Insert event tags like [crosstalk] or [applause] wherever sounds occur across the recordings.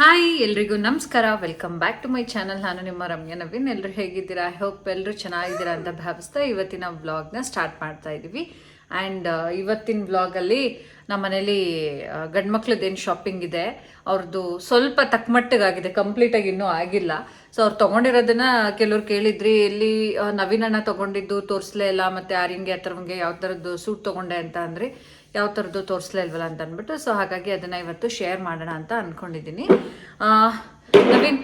Hi ಎಲ್ರಿಗೂ ನಮಸ್ಕಾರ. Welcome back to my channel ನಾನು ನಿಮ್ಮ ರಮ್ಯ ನವೀನ್. ಎಲ್ಲರೂ ಹೇಗಿದ್ದೀರಾ? ಐ ಹೋಪ್ ಎಲ್ಲರೂ ಚೆನ್ನಾಗಿದ್ದೀರಾ ಅಂತ ಭಾವಿಸ್ತಾ ಇವತ್ತಿನ ವ್ಲಾಗ್ನ ಸ್ಟಾರ್ಟ್ ಮಾಡ್ತಾ ಇದ್ದೀವಿ ಆ್ಯಂಡ್ ಇವತ್ತಿನ ವ್ಲಾಗಲ್ಲಿ ನಮ್ಮ ಮನೇಲಿ ಗಂಡು ಮಕ್ಳದ್ದೇನು ಶಾಪಿಂಗ್ ಇದೆ. ಅವ್ರದ್ದು ಸ್ವಲ್ಪ ತಕ್ಕಮಟ್ಟಿಗಾಗಿದೆ ಕಂಪ್ಲೀಟಾಗಿ ಇನ್ನೂ ಆಗಿಲ್ಲ. ಸೊ ಅವ್ರು ತೊಗೊಂಡಿರೋದನ್ನ ಕೆಲವ್ರು ಕೇಳಿದ್ರಿ, ಎಲ್ಲಿ ನವೀನಣ್ಣ ನವೀನ್ ತೊಗೊಂಡಿದ್ದು ತೋರಿಸ್ಲೇ ಇಲ್ಲ. ಮತ್ತು ಆರಿಂಗೆ ಆ ಥರವಂಗೆ ಯಾವ ಥರದ್ದು ಸೂಟ್ ತೊಗೊಂಡೆ ಅಂತ ಅಂದರೆ. ಯಾವ ಥರದ್ದು ತೋರಿಸ್ಲೇ ಇಲ್ವಲ್ಲ ಅಂತ ಅಂದ್ಬಿಟ್ಟು ಸೊ ಹಾಗಾಗಿ ಅದನ್ನು ಇವತ್ತು ಶೇರ್ ಮಾಡೋಣ ಅಂತ ಅಂದ್ಕೊಂಡಿದ್ದೀನಿ ನವೀನ್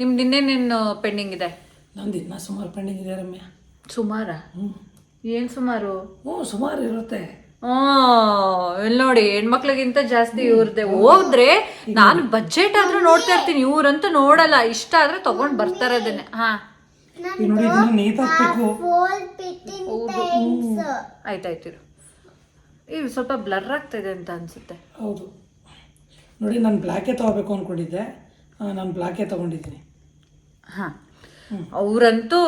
ನಿಮ್ದು ಇನ್ನೇನೇನು ಪೆಂಡಿಂಗ್ ಇದೆ? ನಂದು ಇನ್ನೂ ಸುಮಾರು ಪೆಂಡಿಂಗ್ ಇದೆ ರಮ್ಯ. ಸುಮಾರ? ಹ್ಞೂ ಏನು ಸುಮಾರು? ಹ್ಞೂ ಸುಮಾರು ಇರುತ್ತೆ. ಇಲ್ಲಿ ನೋಡಿ ಹೆಣ್ಮಕ್ಳಿಗಿಂತ ಜಾಸ್ತಿ ಇವ್ರದ್ದೆ ಹೋದ್ರೆ ನಾನು ಬಜೆಟ್ ಆದ್ರೂ ನೋಡ್ತಾ ಇರ್ತೀನಿ ಇವ್ರಂತೂ ನೋಡಲ್ಲ. ಇಷ್ಟ ಆದ್ರೆ ತಗೊಂಡ್ ಬರ್ತಾರೆ ಅದನ್ನೇ ಹಾ. ಈಗ ಇವ್ ಸ್ವಲ್ಪ ಬ್ಲರ್ ಆಗ್ತಾ ಇದೆ ಅಂತ ಅನ್ಸುತ್ತೆ. ಹೌದು. ನೋಡಿ ನಾನು ಬ್ಲ್ಯಾಕೇ ತೊಗೋಬೇಕು ಅಂದ್ಕೊಂಡಿದ್ದೆ ನಾನು ಬ್ಲ್ಯಾಕೇ ತೊಗೊಂಡಿದ್ದೀನಿ. ಹಾ. ಅವರಂತೂ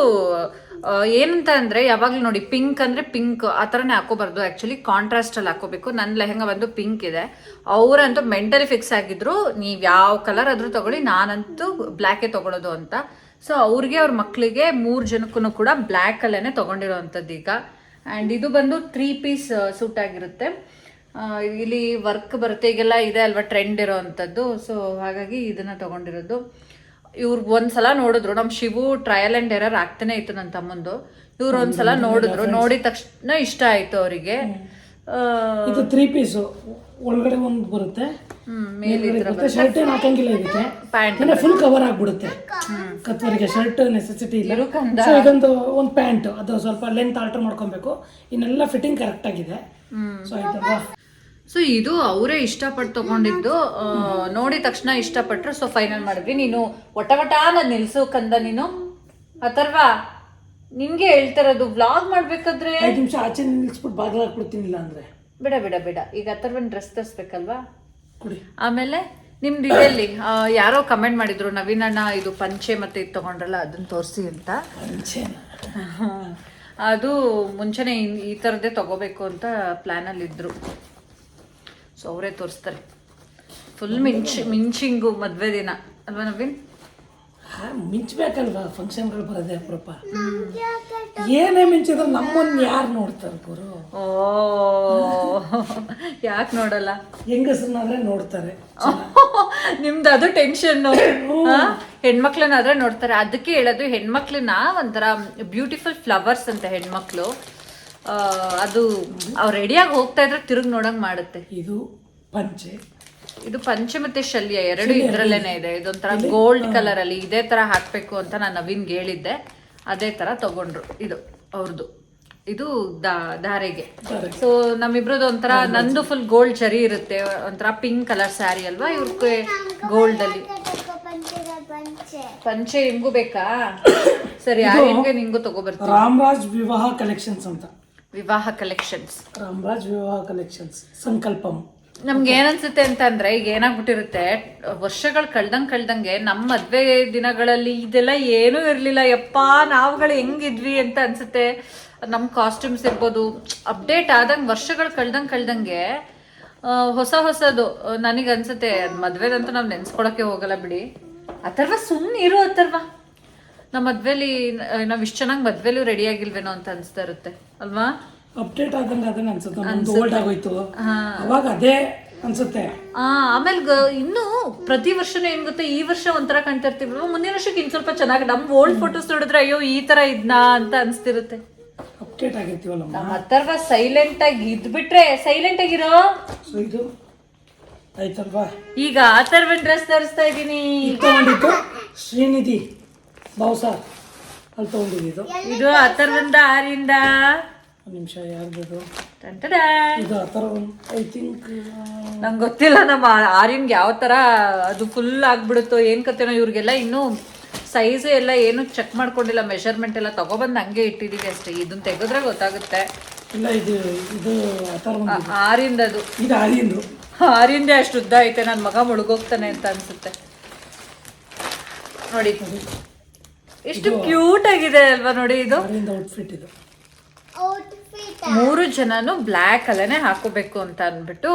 ಏನಂತ ಅಂದರೆ ಯಾವಾಗಲೂ ನೋಡಿ ಪಿಂಕ್ ಅಂದ್ರೆ ಪಿಂಕ್ ಆ ಥರನೇ ಹಾಕೋಬಾರ್ದು. ಆ್ಯಕ್ಚುಲಿ ಕಾಂಟ್ರಾಸ್ಟ್ ಅಲ್ಲಿ ಹಾಕೋಬೇಕು. ನನ್ನ ಲೆಹೆಂಗ ಬಂದು ಪಿಂಕ್ ಇದೆ. ಅವರಂತೂ ಮೆಂಟಲಿ ಫಿಕ್ಸ್ ಆಗಿದ್ರು. ನೀವು ಯಾವ ಕಲರ್ ಆದ್ರೂ ತಗೊಳ್ಳಿ ನಾನಂತೂ ಬ್ಲ್ಯಾಕೇ ತಗೊಳ್ಳೋದು ಅಂತ. ಸೊ ಅವ್ರಿಗೆ ಅವ್ರ ಮಕ್ಕಳಿಗೆ ಮೂರು ಜನಕ್ಕೂ ಕೂಡ ಬ್ಲ್ಯಾಕಲ್ಲೇ ಅಲ್ಲೇನೆ ತಗೊಂಡಿರೋವಂಥದ್ದು ಈಗ. ಆ್ಯಂಡ್ ಇದು ಬಂದು ತ್ರೀ ಪೀಸ್ ಸೂಟ್ ಆಗಿರುತ್ತೆ. ಇಲ್ಲಿ ವರ್ಕ್ ಬರುತ್ತೆ ಈಗೆಲ್ಲ ಇದೆ ಅಲ್ವಾ ಟ್ರೆಂಡ್ ಇರೋ ಅಂಥದ್ದು. ಸೊ ಹಾಗಾಗಿ ಇದನ್ನ ತಗೊಂಡಿರೋದು. ಇವ್ರು ಒಂದ್ಸಲ ನೋಡಿದ್ರು. ನಮ್ಮ ಶಿವು ಟ್ರಯಲ್ ಅಂಡ್ ಎರರ್ ಆಗ್ತಾನೆ ಇತ್ತು ನನ್ನ ತಮ್ಮಂದು. ಇವ್ರು ಒಂದ್ಸಲ ನೋಡಿದ್ರು. ನೋಡಿದ ತಕ್ಷಣ ಇಷ್ಟ ಆಯ್ತು ಅವರಿಗೆ. ಇದು ತ್ರೀ ಪೀಸು ಒಳಗಡೆ ಒಂದು ಬರುತ್ತೆ ಬರುತ್ತೆ. ಶರ್ಟ್ ಏನು ಹಾಕಂಗಿಲ್ಲ ಇದಕ್ಕೆ. ಅಂದ್ರೆ ಫುಲ್ ಕವರ್ ಆಗ್ಬಿಡುತ್ತೆ. ಕತ್ವರಿಗೆ ಶರ್ಟ್ ನೆಸೆಸಿಟಿ ಇಲ್ಲ. ಸೊ ಇದೊಂದು ಒಂದು ಪ್ಯಾಂಟ್ ಅದು ಸ್ವಲ್ಪ ಲೆಂತ್ ಆಲ್ಟರ್ ಮಾಡ್ಕೊಬೇಕು. ಇನ್ನೆಲ್ಲ ಫಿಟ್ಟಿಂಗ್ ಕರೆಕ್ಟ್ ಆಗಿದೆ. ಸೊ ಆಯ್ತಲ್ವಾ ಸೊ ಇದು ಅವರೇ ಇಷ್ಟಪಟ್ಟು ತಗೊಂಡಿದ್ದು. ನೋಡಿದ ತಕ್ಷಣ ಇಷ್ಟಪಟ್ರು. ಸೊ ಫೈನಲ್ ಮಾಡಿದ್ವಿ. ನೀನು ಒಟ ಒಟ ನಾನು ನಿಲ್ಸು ಕಂದ ನೀನು. ಅಥರ್ವಾ ನಿನ್ಗೆ ಹೇಳ್ತಿರೋದು ವ್ಲಾಗ್ ಮಾಡ್ಬೇಕಾದ್ರೆ? ಐದು ನಿಮಿಷ ಆಚೆ ನಿಲ್ಸ್ಬಿಟ್ಟು ಬಾಗಿಲು ಹಾಕ್ಬಿಡ್ತೀನಿಲ್ಲ ಅಂದ್ರೆ. ಬಿಡ ಬಿಡ ಬಿಡ. ಈಗ ಅಥರ್ವನ್ ಡ್ರೆಸ್ ತರಿಸ್ಬೇಕಲ್ವಾ? ಆಮೇಲೆ ನಿಮ್ದು ಇದೆಲ್ಲಿ ಯಾರೋ ಕಮೆಂಟ್ ಮಾಡಿದ್ರು ನವೀನ್ ಅಣ್ಣ ಇದು ಪಂಚೆ ಮತ್ತೆ ಇದು ತಗೊಂಡ್ರಲ್ಲ ಅದನ್ನ ತೋರಿಸಿ ಅಂತ. ಅದು ಮುಂಚೆನೆ ಈ- ಈ ಥರದ್ದೇ ತಗೋಬೇಕು ಅಂತ ಪ್ಲ್ಯಾನಲ್ಲಿ ಇದ್ರು. ಸೊ ಅವರೇ ತೋರಿಸ್ತಾರೆ. ಫುಲ್ ಮಿಂಚ್ ಮಿಂಚಿಂಗು ಮದುವೆ ದಿನ. ಅಲ್ವಾ ನವೀನ್? ಮಿಂಚ್ಬೇಕಲ್ವಾ? ಫಂಕ್ಷನ್ಗಳು ಬರೋದೇ ಅಪ್ರೂಪ. ಏನೇ ಮಿಂಚಿದ್ರು ನಮ್ಮನ್ನ ಯಾರು ನೋಡ್ತಾರೆ ಗುರು? ಓ ಯಾಕೆ ನೋಡಲ್ಲ? ಹೆಂಗಸ್ರನ್ನಾದ್ರೆ ನೋಡ್ತಾರೆ. ನಿಮ್ದು ಅದು ಟೆನ್ಷನ್ ಹೆಣ್ಮಕ್ಳನ್ನಾದ್ರೆ ನೋಡ್ತಾರೆ. ಅದಕ್ಕೆ ಹೇಳೋದು ಹೆಣ್ಮಕ್ಳನ್ನ ಒಂಥರ ಬ್ಯೂಟಿಫುಲ್ ಫ್ಲವರ್ಸ್ ಅಂತ ಹೆಣ್ಮಕ್ಳು. ಅದು ಅವ್ರು ರೆಡಿಯಾಗಿ ಹೋಗ್ತಾ ಇದ್ರೆ ತಿರುಗಿ ನೋಡಂಗ್ ಮಾಡುತ್ತೆ. ಇದು ಪಂಚೆ. ಇದು ಪಂಚೆ ಮತ್ತೆ ಶಲ್ಯ ಎರಡು ಇದ್ರಲ್ಲೇನೆ ಇದೆ. ಇದೊಂಥರ ಗೋಲ್ಡ್ ಕಲರ್ ಅಲ್ಲಿ ಇದೇ ತರ ಹಾಕ್ಬೇಕು ಅಂತ ನಾನು ನವೀನ್ಗೆ ಹೇಳಿದ್ದೆ. ಅದೇ ತರ ತಗೊಂಡ್ರು ಇದು ಅವ್ರದ್ದು ಇದು ಧಾರೆಗೆ. ಧಾರೆಗೆ. ಸೊ ನಮ್ಮಿಬ್ರದ್ದು ಒಂಥರ ನಂದು ಫುಲ್ ಗೋಲ್ಡ್ ಚರಿ ಇರುತ್ತೆ. ಒಂಥರ ಪಿಂಕ್ ಕಲರ್ ಸ್ಯಾರಿ ಅಲ್ವಾ? ಇವ್ರಿಗೆ ಗೋಲ್ಡ್ ಅಲ್ಲಿ. ಪಂಚೆ ನಿಮ್ಗೂ ಬೇಕಾ? ಸರಿ ಆರ್ಯನ್ಗೆ ನಿಂಗೂ ತಗೋಬರ್ತೀನಿ. ರಾಮರಾಜ್ ವಿವಾಹ ಕಲೆಕ್ಷನ್ಸ್ ಅಂತ. ವಿವಾಹ ಕಲೆಕ್ಷನ್ಸ್ ರಾಮರಾಜ್ ವಿವಾಹ ಕಲೆಕ್ಷನ್ಸ್ ಸಂಕಲ್ಪಂ. ನಮ್ಗೆ ಏನನ್ಸುತ್ತೆ ಅಂತಂದ್ರೆ ಈಗ ಏನಾಗ್ಬಿಟ್ಟಿರುತ್ತೆ, ವರ್ಷಗಳು ಕಳ್ದಂಗ್ ಕಳ್ದಂಗೆ ನಮ್ಮ ಮದ್ವೆ ದಿನಗಳಲ್ಲಿ ಇದೆಲ್ಲ ಏನೂ ಇರಲಿಲ್ಲ, ಯಪ್ಪ ನಾವುಗಳು ಹೆಂಗಿದ್ವಿ ಅಂತ ಅನ್ಸುತ್ತೆ. ನಮ್ಮ ಕಾಸ್ಟ್ಯೂಮ್ಸ್ ಇರ್ಬೋದು ಅಪ್ಡೇಟ್ ಆದಂಗೆ ವರ್ಷಗಳು ಕಳ್ದಂಗ್ ಕಳ್ದಂಗೆ ಹೊಸ ಹೊಸದು ನನಗೆ ಅನ್ಸುತ್ತೆ, ಮದ್ವೆದಂತೂ ನಾವು ನೆನ್ಸ್ಕೊಳಕ್ಕೆ ಹೋಗಲ್ಲ ಬಿಡಿ. ಅಥರ್ವ ಸುಮ್ಮನೆ ಇರು ಅಥರ್ವ. ನಮ್ಮ ಮದ್ವೆಲಿ, ನಾವು ಇಷ್ಟು ಚೆನ್ನಾಗಿ ಮದ್ವೆಲೂ ರೆಡಿ ಆಗಿಲ್ವೇನೋ ಅಂತ ಅನಿಸ್ತಾ ಇರುತ್ತೆ, ಅಲ್ವಾ? ಅಪ್ಡೇಟ್ ಆದಂಗೆ ಅದನ್ನ ಅನ್ಸುತ್ತೆ ನಮ್ದು ಓಲ್ಡ್ ಆಗೋಯ್ತು. ಅವಾಗ ಅದೇ ಅನ್ಸುತ್ತೆ. ಆ, ಆಮೇಲೆ ಇನ್ನು ಪ್ರತಿ ವರ್ಷನೂ ಏನ್ ಗೊತ್ತಾ ಈ ವರ್ಷ ಒಂಥರ ಕಾಣ್ತಾ ಇರ್ತೀವಿ ಮುಂದಿನ ವರ್ಷಕ್ಕೆ ಇನ್ ಸ್ವಲ್ಪ ಚೆನ್ನಾಗಿ ನಮ್ ಓಲ್ಡ್ ಫೋಟೋಸ್ ನೋಡಿದ್ರೆ ಅಯ್ಯೋ ಈ ತರ ಇದ್ನಾ ಅಂತ ಅನ್ಸ್ತಿರುತ್ತೆ. ಅಪ್ಡೇಟ್ ಆಗಿರ್ತೀವಲ್ಲ ನಮ್ಮ ಸೈಲೆಂಟ್ ಆಗಿ ಇದ್ಬಿಟ್ರೆ ಸೈಲೆಂಟ್ ಆಗಿರೋ? ಸೊ ಇದು? ಆಯ್ತಲ್ವಾ? ಈಗ ಅಥರ್ವನ್ ಡ್ರೆಸ್ ತರಿಸ್ತಾ ಇದೀನಿ ಇದು ತಗೊಂಡಿದ್ದು ಶ್ರೀನಿಧಿ ಬಾವುಸ. ಅಲ್ಲಿ ತಗೊಂಡಿದ್ದು ಇದು. ಅಥರ್ವಂದ ಆರಿಂದ ಒಂದು ನಿಮಿಷ ಯಾರ್ದು. ಇದು? ಆ ಥರ ಒಂದು ಐ ಥಿಂಕ್ ನಂಗೆ ಗೊತ್ತಿಲ್ಲ ನಮ್ಮ ಆರ್ಯನ್ಗೆ ಯಾವ ತರ ಅದು ಫುಲ್ ಆಗ್ಬಿಡುತ್ತೋ ಏನ್ ಕತ್ತೇನೋ ಇವ್ರಿಗೆಲ್ಲ ಇನ್ನೂ ಸೈಜ್ ಎಲ್ಲ ಏನು ಚೆಕ್ ಮಾಡ್ಕೊಂಡಿಲ್ಲ ಮೆಷರ್ಮೆಂಟ್ ಎಲ್ಲ ತಗೊಬಂದು ಹಂಗೆ ಇಟ್ಟಿದ್ದೀವಿ ಅಷ್ಟೇ. ಇದನ್ನ ತೆಗೆದ್ರೆ ಗೊತ್ತಾಗುತ್ತೆ. ಇಲ್ಲ ಇದು ಇದು ಆ ಥರ ಒಂದು ಆರಿಂದ ಅದು ಇದು ಆರಿಂದು ಆರಿಂದೇ ಅಷ್ಟು ಉದ್ದ ಐತೆ ನನ್ನ ಮಗ ಮುಳುಗೋಗ್ತಾನೆ ಅಂತ ಅನ್ಸುತ್ತೆ. ನೋಡಿ. ಎಷ್ಟು ಕ್ಯೂಟ್ ಆಗಿದೆ ಅಲ್ವಾ ನೋಡಿ ಇದು. ಔಟ್ಫಿಟ್ ಇದು. ಮೂರು ಜನನು ಬ್ಲ್ಯಾಕ್ ಅಲ್ಲೇ ಹಾಕೋಬೇಕು ಅಂತ ಅಂದ್ಬಿಟ್ಟು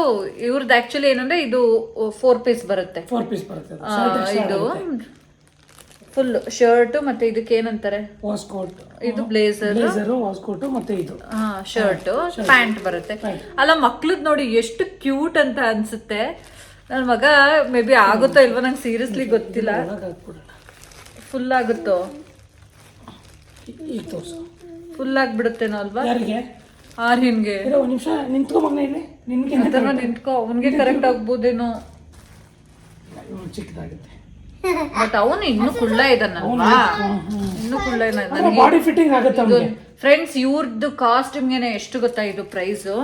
ಇವ್ರದ್ದು ಆಕ್ಚುಲಿ ಏನಂದ್ರೆ ಇದು ಫೋರ್ ಪೀಸ್ ಬರುತ್ತೆ. ಫೋರ್ ಪೀಸ್ ಬರುತ್ತೆ ಆ, ಇದು ಫುಲ್ ಶರ್ಟ್ ಮತ್ತೆ ಇದಕ್ಕೆ ಏನಂತಾರೆ? ವಾಸ್ಕೋಟ್ ಇದು ಬ್ಲೇಸರ್ ಬ್ಲೇಸರ್ ವಾಸ್ಕೋಟ್ ಮತ್ತೆ ಇದು. ಶರ್ಟ್ ಪ್ಯಾಂಟ್ ಬರುತ್ತೆ. ಅಲ್ಲ ಮಕ್ಳದ್ ನೋಡಿ ಎಷ್ಟು ಕ್ಯೂಟ್ ಅಂತ ಅನ್ಸುತ್ತೆ. ನನ್ನ ಮಗ ಮೇ ಬಿ ಆಗುತ್ತೋ ಇಲ್ವೋ ನಂಗೆ ಸೀರಿಯಸ್ಲಿ ಗೊತ್ತಿಲ್ಲ. ಒಳಗೆ ಹಾಕ್ಬಿಡೋಣ ಫುಲ್ ಆಗುತ್ತೋ? ಈಗ ತೋರಿಸು. ಫುಲ್ ಆಗ್ಬಿಡುತ್ತೇನೋ ಅಲ್ವಾ? ಯಾರಿಗೆ? ಆರ್ಯನ್ಗೆ. ಇರೋ ಒಂದು ನಿಮಿಷ ನಿಂತ್ಕೊ ಮಗನ ಇಲ್ಲಿ. ನಿನ್ಗೆ ಅಥವಾ ನಿಂತ್ಕೋ ಅವನ್ಗೆ ಕರೆಕ್ಟ್ ಆಗ್ಬೋದೇನೋ. ಚಿಕ್ಕದಾಗುತ್ತೆ ಬಟ್ ಅವನು ಇನ್ನು ಕುಳ್ಳ ಇದಾನಲ್ವಾ? ಇನ್ನು ಕುಳ್ಳ ಬಾಡಿ ಫಿಟ್ಟಿಂಗ್ ಆಗುತ್ತೆ ಅವ್ನಿಗೆ. ಫ್ರೆಂಡ್ಸ್ ಇವ್ರದ್ದು ಕಾಸ್ಟ್ಯೂಮ್ಗೆನೆ ಎಷ್ಟು ಗೊತ್ತಾ ಇದು ಪ್ರೈಸು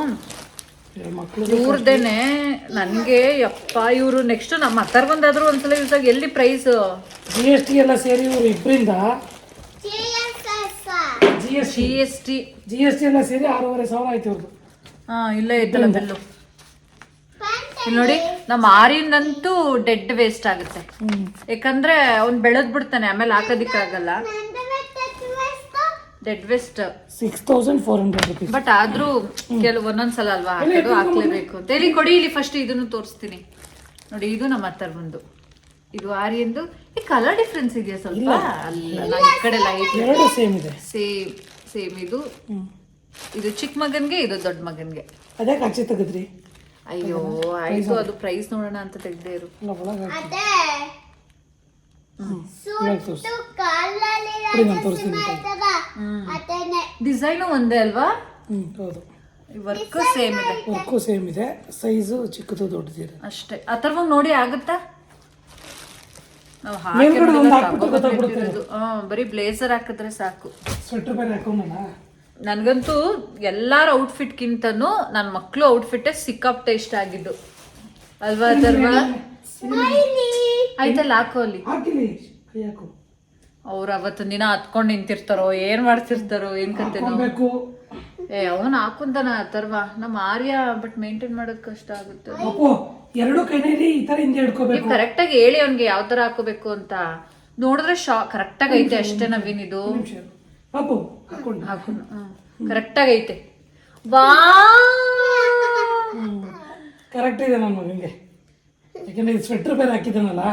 ಇವ್ರದ್ದೇನೆ ಇವ್ರದೇನೆ ನನ್ಗೆ ಯಪ್ಪ ಇವರು ನೆಕ್ಸ್ಟ್ ನಮ್ಮ ಹತ್ತಾರ ಬಂದಾದ್ರು ಒಂದ್ಸಲ ಯೂಸ್ ಆಗಿ. ಎಲ್ಲಿ ಪ್ರೈಸ್ ಜಿ ಎಸ್ ಟಿ ಎಲ್ಲ ಸೇರಿ ಇವ್ರು ಇಬ್ಬರಿಂದ S G S T G S T ಎಲ್ಲ ಸೇರಿ ಆರೂವರೆ ಸಾವಿರ ಆಯ್ತು ಇವ್ರದ್ದು ಹಾ ಇಲ್ಲೇ ಇದ್ದಲ್ಲ ಬಿಲ್ಲು. ಇಲ್ಲಿ ನೋಡಿ ನಮ್ಮ ಆರಿಂದಂತೂ ಡೆಡ್ ವೇಸ್ಟ್ ಆಗುತ್ತೆ. ಯಾಕಂದ್ರೆ ಅವ್ನ್ ಬೆಳೆದ್ ಬಿಡ್ತಾನೆ ಆಮೇಲೆ ಹಾಕೋದಿಕ್ಕಾಗಲ್ಲ dead waste six thousand four hundred rupees but ಆದ್ರೂ ಕೆಲವು ಒಂದೊಂದ್ಸಲ ಅಲ್ವಾ ಹಾಕೋದು ಹಾಕ್ಲೇಬೇಕು. ಅಂತ ಕೊಡಿ ಇಲ್ಲಿ ಫಸ್ಟ್ ಇದನ್ನು ತೋರಿಸ್ತೀನಿ. ನೋಡಿ ಇದು ನಮ್ಮ ಹತ್ತರ ಬಂದು ಇದು ಆರಿಯಂದು. ಈ ಕಲರ್ ಡಿಫ್ರೆನ್ಸ್ ಇದೆಯಾ ಸ್ವಲ್ಪ? ಅಲ್ಲ ಈ ಕಡೆ ಲೈಟ್ ಎರಡು ಸೇಮ್ ಇದೆ. ಸೇಮ್ ಸೇಮ್ ಇದು. ಇದು ಚಿಕ್ಕ ಮಗನ್ಗೆ ಇದು ದೊಡ್ಡ ಮಗನ್ಗೆ. ಅದೇ ಕಾಚೆ ತೆಗೆದ್ರಿ? ಅಯ್ಯೋ ಆಯ್ತು ಅದು ಪ್ರೈಸ್ ನೋಡೋಣ ಅಂತ ತೆಗ್ದೇ ಇರು. ಡಿಸೈನ್ ಒಂದೇ ಅಲ್ವಾ? ಹೌದು. ವರ್ಕ್ ಸೇಮ್ ಇದೆ. ವರ್ಕು ಸೇಮ್ ಇದೆ. ಸೈಜು ಚಿಕ್ಕದು ದೊಡ್ಡದಿದೆ. ಅಷ್ಟೇ. ಅಥರ್ವ ನೋಡಿ ಆಗುತ್ತಾ? ಮೇಲ್ಗಡೆ ಒಂದು ಹಾಕಿರೋದು ಹಾಕ್ಬಿಟ್ಟು ಗೊತ್ತಾಗ್ಬಿಡುತ್ತೆ. ತಗೊಂಡ್ಬಿಟ್ಟಿರೋದು. ಹಾ ಬರೀ ಬ್ಲೇಸರ್ ಹಾಕಿದ್ರೆ ಸಾಕು. ಸ್ವೆಟರ್ ಬೇರೆ ಹಾಕೊಂಡಲ್ಲ ನನ್ಗಂತೂ ಎಲ್ಲಾರ ಔಟ್ಫಿಟ್ಗಿಂತನೂ ನನ್ನ ಮಕ್ಳು ಔಟ್ಫಿಟ್ಟೇ ಸಿಕ್ಕಾಪಟ್ಟೆ ಇಷ್ಟ ಆಗಿದ್ದು. ಅಲ್ವಾ ಅಥರ್ವ? ಆಯ್ತಲ್ಲ ಹಾಕೋ ಅಲ್ಲಿ. ಹಾಕಿಲಿ ಕೈ ಹಾಕು. ಅವ್ರು ಅವತ್ತು ದಿನ ಹತ್ಕೊಂಡು ನಿಂತಿರ್ತಾರೋ ಏನ್ ಮಾಡ್ತಿರ್ತಾರೋ ಏನ್ ಹಾಕೊಬೇಕು ಏ ಅವನ್ ಹಾಕೊಂತಾನ ಅಥರ್ವ ನಮ್ಮ ಆರ್ಯ ಬಟ್ ಮೇಂಟೈನ್ ಮಾಡೋದ್ ಕಷ್ಟ ಆಗುತ್ತೆ. ಅಪ್ಪು ಎರಡು ಕೈನಲ್ಲಿ ಈ ತರ ಹಿಂದೆ ಹಿಡ್ಕೋಬೇಕು. ಕರೆಕ್ಟ್ ಆಗಿ ಹೇಳಿ ಅವ್ನಿಗೆ ಯಾವ ತರ ಹಾಕೋಬೇಕು ಅಂತ. ನೋಡಿದ್ರೆ ಶಾ ಕರೆಕ್ಟ್ ಆಗಿ ಐತೆ ಅಷ್ಟೇ ನವೀನ್ ಇದು ಅಪ್ಪು ಹಾಕೊಂಡು. ಹಾಕು ಕರೆಕ್ಟ್ ಆಗಿ ಐತೆ ವಾ ಕರೆಕ್ಟ್ ಇದೆ ನನ್ನ ಮಗನಿಗೆ. ಯಾಕಂದ್ರೆ ಸ್ವೆಟರ್ ಬೇರೆ ಹಾಕಿದನಲ್ಲ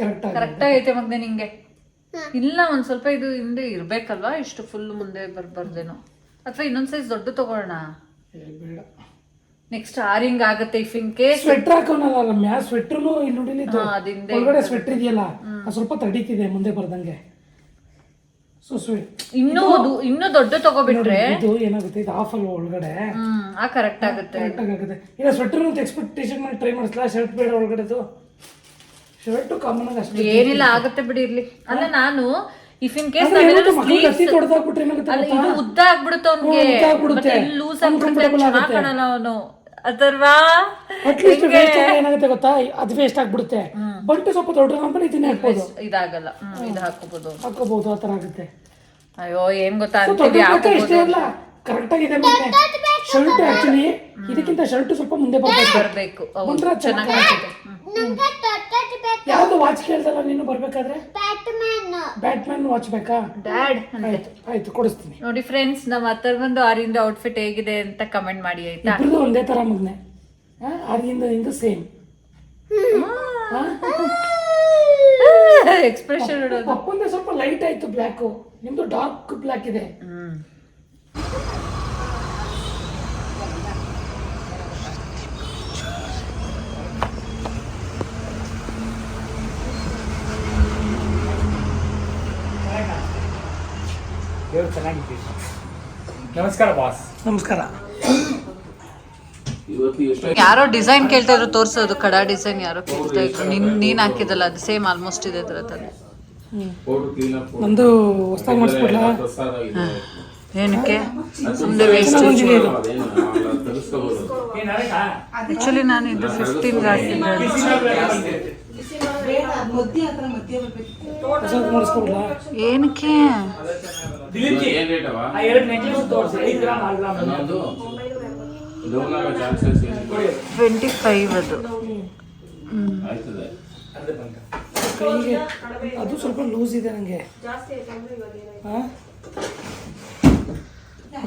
ಕರೆಕ್ಟ್ ಕರೆಕ್ಟ್ ಐತೆ ಮಗ್ನೆ ನಿಂಗೆ. ಇಲ್ಲ ಒಂದ್ ಸ್ವಲ್ಪ ಇದು ಹಿಂದೆ ಇರ್ಬೇಕಲ್ವಾ? ಇಷ್ಟು ಫುಲ್ ಮುಂದೆ ಬರ್ಬಾರ್ದೇನೋ ಅಥವಾ ಇನ್ನೊಂದ್ ಸೈಜ್ ದೊಡ್ಡ ತಗೊಳ್ಳೋಣ? ಬೇಡ. ನೆಕ್ಸ್ಟ್ ಆರಿಂಗ್ ಆಗುತ್ತೆ ಇಫ್ ಇನ್ ಕೇಸ್ ಸ್ವೆಟರ್ ಹಾಕೋಣ ಮ್ಯಾ ಸ್ವೆಟರ್ನು ಇಲ್ಲಿ ನೋಡಿಲಿ ಇದು. ಅದಿಂದೆ ಒಳಗಡೆ ಸ್ವೆಟರ್ ಇದೆಯಲ್ಲ ಅದು ಸ್ವಲ್ಪ ತಡೀತಿದೆ ಮುಂದೆ ಬರ್ದಂಗೆ. ಸೊ ಸ್ವೆಟ್ ಇನ್ನೂ ಅದು ಇನ್ನೂ ದೊಡ್ಡ ತಗೋಬಿಟ್ರೆ ಇದು ಏನಾಗುತ್ತೆ? ಇದು ಆಫ್ ಅಲ್ವಾ ಒಳಗಡೆ? ಹ್ಮ್ ಆ ಕರೆಕ್ಟ್ ಆಗುತ್ತೆ. ಕರೆಕ್ಟ್ ಆಗುತ್ತೆ. ಇಲ್ಲ ಸ್ವೆಟರ್ ಅಂತ ಎಕ್ಸ್ಪೆಕ್ಟೇಷನ್ ಮಾಡಿ ಟ್ರೈ ಮಾಡಿಸ್ಲಾ? ಶರ್ಟ್ ಬೇಡ ಒಳಗಡೆದು. ಶರ್ಟ್ ಕಾಮನ್ ಆಗಿ ಅಷ್ಟೇ ಏನಿಲ್ಲ ಆಗುತ್ತೆ ಬಿಡಿ ಇರ್ಲಿ. ಅಲ್ಲ ನಾನು ಇಫ್ ಇನ್ ಕೇಸ್ ಇದು ಉದ್ದ ಆಗ್ಬಿಡುತ್ತೆ ಅವ್ನಿಗೆ. ಲೂಸ್ ಆಗ್ಬಿಡುತ್ತೆ. ಕಾಣಲ್ಲ ಅವನು. ಅಥರ್ವಾ ಅಟ್ಲೀಸ್ಟ್ ವೇಸ್ಟ್ ಏನಾಗುತ್ತೆ ಗೊತ್ತಾ? ಅದು ವೇಸ್ಟ್ ಆಗ್ಬಿಡುತ್ತೆ. ಬಂಟು ಸ್ವಲ್ಪ ದೊಡ್ಡ ಕಂಪನಿ ಇದನ್ನೇ ಹಾಕ್ಬೋದು. ಇದಾಗಲ್ಲ. ಇದು ಹಾಕೋಬಹುದು ಹಾಕೋಬಹುದು ಆ ತರ ಆಗುತ್ತೆ. ಅಯ್ಯೋ ಏನ್ ಗೊತ್ತಾ? ಸೊ ಶರ್ಟ್ ಆಕ್ಚುಲಿ ಇದಕ್ಕಿಂತ ಶರ್ಟ್ ಸ್ವಲ್ಪ ಮುಂದೆ ಬರ್ಬೇಕು. ಚೆನ್ನಾಗಿ ಯಾವ್ದು ವಾಚ್ ಕೇಳ್ದಲ್ಲ ನೀನು ಬರ್ಬೇಕಾದ್ರೆ? ಬ್ಯಾಟ್ಮ್ಯಾನ್. ವಾಚ್ ಬೇಕಾ? ಡ್ಯಾಡ್ ಆಯ್ತು ಆಯ್ತು ಕೊಡಿಸ್ತೀನಿ. ನೋಡಿ ಫ್ರೆಂಡ್ಸ್ ನಮ್ಮ ಹತ್ತರ ಬಂದು ಆರಿಂದ ಔಟ್ಫಿಟ್ ಹೇಗಿದೆ ಅಂತ ಕಮೆಂಟ್ ಮಾಡಿ ಆಯ್ತಾ? ಇಬ್ರದ್ದು ಒಂದೇ ತರ ಮಗ್ನೆ. ಆರಿಂದ ಇಂದ ಸೇಮ್ ಎಕ್ಸ್ಪ್ರೆಷನ್ ಸ್ವಲ್ಪ ಲೈಟ್ ಆಯ್ತು ಬ್ಲ್ಯಾಕು ನಿಮ್ದು ಡಾರ್ಕ್ ಬ್ಲ್ಯಾಕ್ ಇದೆ ಹ್ಮ್ ದೇವ್ರು ಚೆನ್ನಾಗಿದ್ದೀವಿ. ನಮಸ್ಕಾರ ಬಾಸ್ ನಮಸ್ಕಾರ. ಯಾರೋ ಡಿಸೈನ್ ಕೇಳ್ತಾ ಇದ್ರು ತೋರ್ಸೋದು. ಕಡ ಡಿಸೈನ್ ಯಾರೋ ಕೇಳ್ತಾ ಇದ್ರು. ನೀನ್ ನೀನ್ ಹಾಕಿದಲ್ಲ ಅದು ಸೇಮ್ ಆಲ್ಮೋಸ್ಟ್ ಇದೆ ತರ ತಾನೆ ನಮ್ದು ಹೊಸದಾಗಿ ಮಾಡಿಸ್ಬಿಡ್ಲಾ ಏನಕ್ಕೆ? ಸುಮ್ಮನೆ ವೇಸ್ಟ್? ಆಕ್ಚುಲಿ ನಾನು ಇದು ಫಿಫ್ಟೀನ್ ಹಾಕಿದ್ದೆ. ಆ ಎರಡು ನೆಕ್ಲೆಸ್ ತೋರಿಸಿ ಐದು ಗ್ರಾಮ್ ಆರು ಗ್ರಾಮ್. ಟ್ವೆಂಟಿ ಫೈವ್ ಅದು. ಕೈಗೆ ಅದು ಸ್ವಲ್ಪ ಲೂಸ್ ಇದೆ ನನಗೆ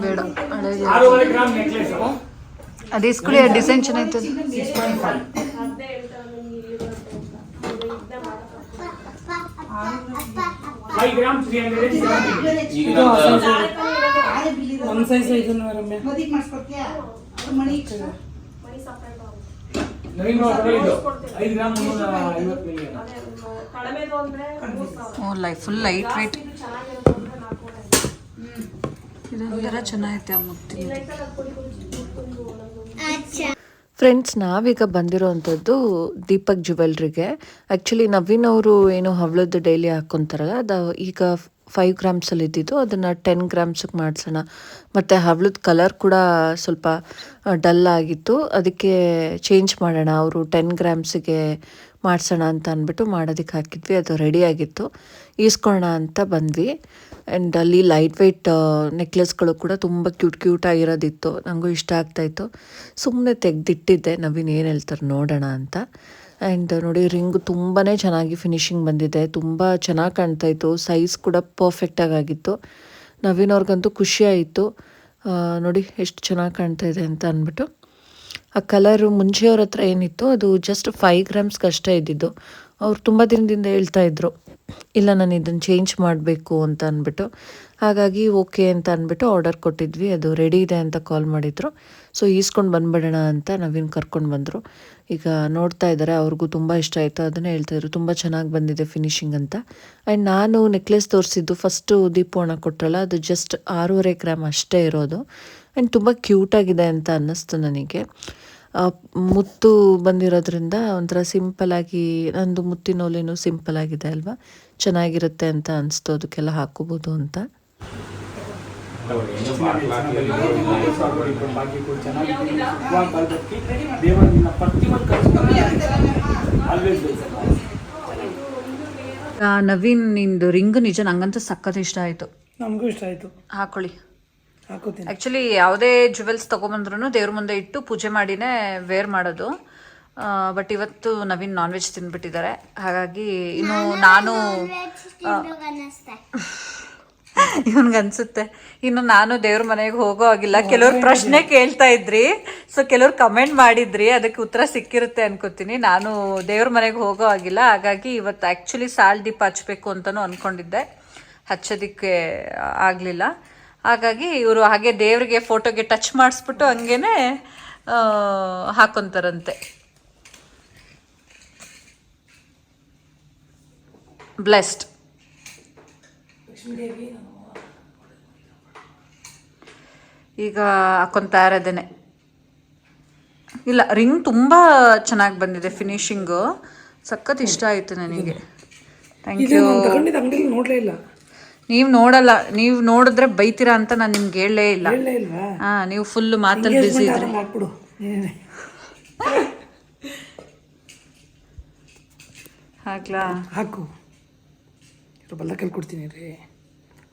ಬೇಡ ಹಳೇದು. ಆರೂವರೆ ಗ್ರಾಮ್ ನೆಕ್ಲೆಸ್ ಡಿಸೈನ್ ಚೆನ್ನಾಗಿತ್ತು. Six point five five gram three hundred ಇದು ಒಂದು ಸೈಜ್ ಇದನ್ನು ರಮ್ಯ? ನವೀನ್ ಬಾಬು ಇದು ಐದು ಗ್ರಾಮ್ ಮುನ್ನೂರ ಐವತ್ತು ಮಿಲಿ ಓ ಲೈ ಫುಲ್ ಲೈಟ್ ವೆಯ್ಟ್ ಇದೊಂಥರ ಚೆನ್ನಾಗೈತೆ ಆ ಮುತ್ತಿ ಫ್ರೆಂಡ್ಸ್ ನಾವೀಗ ಬಂದಿರೋವಂಥದ್ದು ದೀಪಕ್ ಜುವೆಲ್ರಿಗೆ ಆ್ಯಕ್ಚುಲಿ ಅವರು ಏನು ಹವಳದ್ದು ಡೈಲಿ ಹಾಕ್ಕೊಂತಾರಲ್ಲ ಅದು ಈಗ ಫೈವ್ ಗ್ರಾಮ್ಸಲ್ಲಿ ಇದ್ದಿದ್ದು, ಅದನ್ನು ಟೆನ್ ಗ್ರಾಮ್ಸಿಗೆ ಮಾಡಿಸೋಣ. ಮತ್ತು ಹವಳದ ಕಲರ್ ಕೂಡ ಸ್ವಲ್ಪ ಡಲ್ ಆಗಿತ್ತು. ಅದಕ್ಕೆ ಚೇಂಜ್ ಮಾಡೋಣ. ಅವರು ಟೆನ್ ಗ್ರಾಮ್ಸಿಗೆ ಮಾಡಿಸೋಣ ಅಂತ ಅಂದ್ಬಿಟ್ಟು ಮಾಡೋದಕ್ಕೆ ಹಾಕಿದ್ವಿ. ಅದು ರೆಡಿಯಾಗಿತ್ತು ಈಸ್ಕೊಳ್ಳೋಣ ಅಂತ ಬಂದ್ವಿ. ಆ್ಯಂಡ್ ಅಲ್ಲಿ ಲೈಟ್ ವೆಯ್ಟ್ ನೆಕ್ಲೆಸ್ಗಳು ಕೂಡ ತುಂಬ ಕ್ಯೂಟ್ ಕ್ಯೂಟ್ ಆಗಿರೋದಿತ್ತು. ನನಗೂ ಇಷ್ಟ ಆಗ್ತಾಯಿತ್ತು ಸುಮ್ಮನೆ ತೆಗೆದಿಟ್ಟಿದ್ದೆ. ನವೀನ್ ಏನು ಹೇಳ್ತಾರೆ ನೋಡೋಣ ಅಂತ. ಆ್ಯಂಡ್ ನೋಡಿ, ರಿಂಗ್ ತುಂಬಾ ಚೆನ್ನಾಗಿ ಫಿನಿಶಿಂಗ್ ಬಂದಿದೆ. ತುಂಬ ಚೆನ್ನಾಗಿ ಕಾಣ್ತಾಯಿತ್ತು ಸೈಜ್ ಕೂಡ ಪರ್ಫೆಕ್ಟಾಗಿ ಆಗಿತ್ತು. ನವೀನ್ ಅವ್ರಿಗಂತೂ ಖುಷಿಯಾಯಿತು ನೋಡಿ, ಎಷ್ಟು ಚೆನ್ನಾಗಿ ಕಾಣ್ತಾ ಅಂತ ಅಂದ್ಬಿಟ್ಟು. ಆ ಕಲರು ಮುಂಚೆಯವ್ರ ಹತ್ರ ಏನಿತ್ತು ಅದು ಜಸ್ಟ್ ಫೈವ್ ಗ್ರಾಮ್ಸ್ಗೆ ಅಷ್ಟೇ ಇದ್ದಿದ್ದು. ಅವ್ರು ತುಂಬ ದಿನದಿಂದ ಹೇಳ್ತಾ ಇದ್ರು, ಇಲ್ಲ ನಾನು ಇದನ್ನು ಚೇಂಜ್ ಮಾಡಬೇಕು ಅಂತ ಅಂದ್ಬಿಟ್ಟು. ಹಾಗಾಗಿ ಓಕೆ ಅಂತ ಅಂದ್ಬಿಟ್ಟು ಆರ್ಡರ್ ಕೊಟ್ಟಿದ್ವಿ, ಅದು ರೆಡಿ ಇದೆ ಅಂತ ಕಾಲ್ ಮಾಡಿದ್ರು. ಸೊ ಈಸ್ಕೊಂಡು ಬಂದ್ಬಿಡೋಣ ಅಂತ ನವೀನ್ ಕರ್ಕೊಂಡು ಬಂದರು. ಈಗ ನೋಡ್ತಾ ಇದ್ದಾರೆ ಅವ್ರಿಗೂ ತುಂಬ ಇಷ್ಟ ಆಯಿತು, ಅದನ್ನೇ ಹೇಳ್ತಾ ಇದ್ರು. ತುಂಬ ಚೆನ್ನಾಗಿ ಬಂದಿದೆ ಫಿನಿಶಿಂಗ್ ಅಂತ. ಆ್ಯಂಡ್ ನಾನು ನೆಕ್ಲೆಸ್ ತೋರಿಸಿದ್ದು ಫಸ್ಟು ದೀಪೋಣ ಕೊಟ್ಟರಲ್ಲ ಅದು ಜಸ್ಟ್ ಆರೂವರೆ ಗ್ರಾಮ್ ಅಷ್ಟೇ ಇರೋದು. ಆ್ಯಂಡ್ ತುಂಬ ಕ್ಯೂಟಾಗಿದೆ ಅಂತ ಅನ್ನಿಸ್ತು ನನಗೆ. ಮುತ್ತು ಬಂದಿರೋದ್ರಿಂದ ಒಂಥರ ಸಿಂಪಲಾಗಿ ನಂದು ಮುತ್ತಿನೋಲಿನೂ ಸಿಂಪಲ್ ಆಗಿದೆ ಅಲ್ವಾ? ಚೆನ್ನಾಗಿರುತ್ತೆ ಅಂತ ಅನಿಸ್ತು ಅದಕ್ಕೆಲ್ಲ ಹಾಕೋಬೋದು ಅಂತ. ನವೀನ್ ನಿಂದು ರಿಂಗ್ ನಿಜ ನಂಗಂತೂ ಸಖತ್ ಇಷ್ಟ ಆಯ್ತು. ನಮಗೂ ಇಷ್ಟ ಆಯ್ತು. ಹಾಕೊಳ್ಳಿ. ಆ್ಯಕ್ಚುಲಿ ಯಾವುದೇ ಜುವೆಲ್ಸ್ ತೊಗೊಂಬಂದ್ರೂ ದೇವ್ರ ಮುಂದೆ ಇಟ್ಟು ಪೂಜೆ ಮಾಡಿನೇ ವೇರ್ ಮಾಡೋದು. ಬಟ್ ಇವತ್ತು ನವೀನ್ ನಾನ್ ವೆಜ್ ತಿಂದ್ಬಿಟ್ಟಿದ್ದಾರೆ ಹಾಗಾಗಿ ಇನ್ನು ನಾನು [laughs] ಇವನ್ಗನ್ಸುತ್ತೆ ಇನ್ನು ನಾನು ದೇವ್ರ ಮನೆಗೆ ಹೋಗೋ ಆಗಿಲ್ಲ ಕೆಲವ್ರು ಪ್ರಶ್ನೆ ಕೇಳ್ತಾ ಇದ್ರಿ. ಸೊ ಕೆಲವ್ರು ಕಮೆಂಟ್ ಮಾಡಿದ್ರಿ. ಅದಕ್ಕೆ ಉತ್ತರ ಸಿಕ್ಕಿರುತ್ತೆ ಅನ್ಕೋತೀನಿ. ನಾನು ದೇವ್ರ ಮನೆಗೆ ಹೋಗೋ ಆಗಿಲ್ಲ ಹಾಗಾಗಿ ಇವತ್ತು ಆ್ಯಕ್ಚುಲಿ ಸಾಲ್ ದೀಪ ಹಚ್ಬೇಕು ಅಂತಲೂ ಅನ್ಕೊಂಡಿದ್ದೆ. ಹಚ್ಚೋದಿಕ್ಕೆ ಆಗಲಿಲ್ಲ. ಹಾಗಾಗಿ ಇವರು ಹಾಗೆ ದೇವರಿಗೆ ಫೋಟೋಗೆ ಟಚ್ ಮಾಡಿಸ್ಬಿಟ್ಟು ಹಂಗೇನೆ ಹಾಕೊಂತಾರಂತೆ. ಬ್ಲೆಸ್ಡ್ ಈಗ ಹಾಕೊತಾ ಇರೋದೇನೆ. ಇಲ್ಲ ರಿಂಗ್ ತುಂಬ ಚೆನ್ನಾಗಿ ಬಂದಿದೆ ಫಿನಿಶಿಂಗು. ಸಖತ್ ಇಷ್ಟ ಆಯಿತು ನನಗೆ. ಥ್ಯಾಂಕ್ ಯು ನೋಡಲೇ ಇಲ್ಲ. ನೀವು ನೋಡಲ್ಲ ನೀವು ನೋಡಿದ್ರೆ ಬೈತೀರಾ ಅಂತ ನಾನು ನಿಮ್ಗೆ ಹೇಳಲೇ ಇಲ್ಲ. ಹಾ ನೀವು ಫುಲ್ ಮಾತಲ್ಲಿ ಬಿಸಿ ಇದ್ರಿ. ಹಾಕ್ಲಾ? ಹಾಕು. ಇರೋ ಬಲ್ಲಕಲ್ಲಿ ಕೊಡ್ತೀನಿ ರೀ.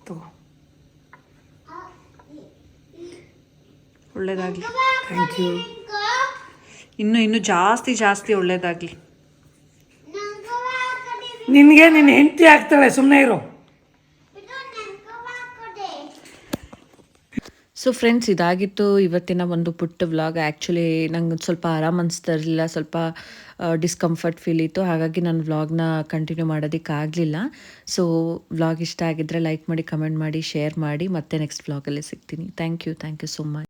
ತಗೋ. ಒಳ್ಳೇದಾಗ್ಲಿ. ಥ್ಯಾಂಕ್ ಯು ಇನ್ನು ಇನ್ನು ಜಾಸ್ತಿ ಜಾಸ್ತಿ ಒಳ್ಳೇದಾಗ್ಲಿ. ನಿನಗೆ ನಿನ್ನ ಹೆಂಡತಿ ಆಗ್ತಾಳೆ ಸುಮ್ಮನೆ ಇರು. ಸೊ ಫ್ರೆಂಡ್ಸ್ ಇದಾಗಿತ್ತು ಇವತ್ತಿನ ಒಂದು ಪುಟ್ಟ ವ್ಲಾಗ್ ಆ್ಯಕ್ಚುಲಿ ನಂಗೆ ಸ್ವಲ್ಪ ಆರಾಮ್ ಅನಿಸ್ತಾ ಇರಲಿಲ್ಲ, ಸ್ವಲ್ಪ ಡಿಸ್ಕಂಫರ್ಟ್ ಫೀಲ್ ಇತ್ತು. ಹಾಗಾಗಿ ನಾನು ವ್ಲಾಗ್ನ ಕಂಟಿನ್ಯೂ ಮಾಡೋದಕ್ಕಾಗಲಿಲ್ಲ ಸೊ ವ್ಲಾಗ್ ಇಷ್ಟ ಆಗಿದ್ದರೆ ಲೈಕ್ ಮಾಡಿ ಕಮೆಂಟ್ ಮಾಡಿ ಶೇರ್ ಮಾಡಿ. ಮತ್ತೆ ನೆಕ್ಸ್ಟ್ ವ್ಲಾಗಲ್ಲಿ ಸಿಗ್ತೀನಿ. Thank you thank you so much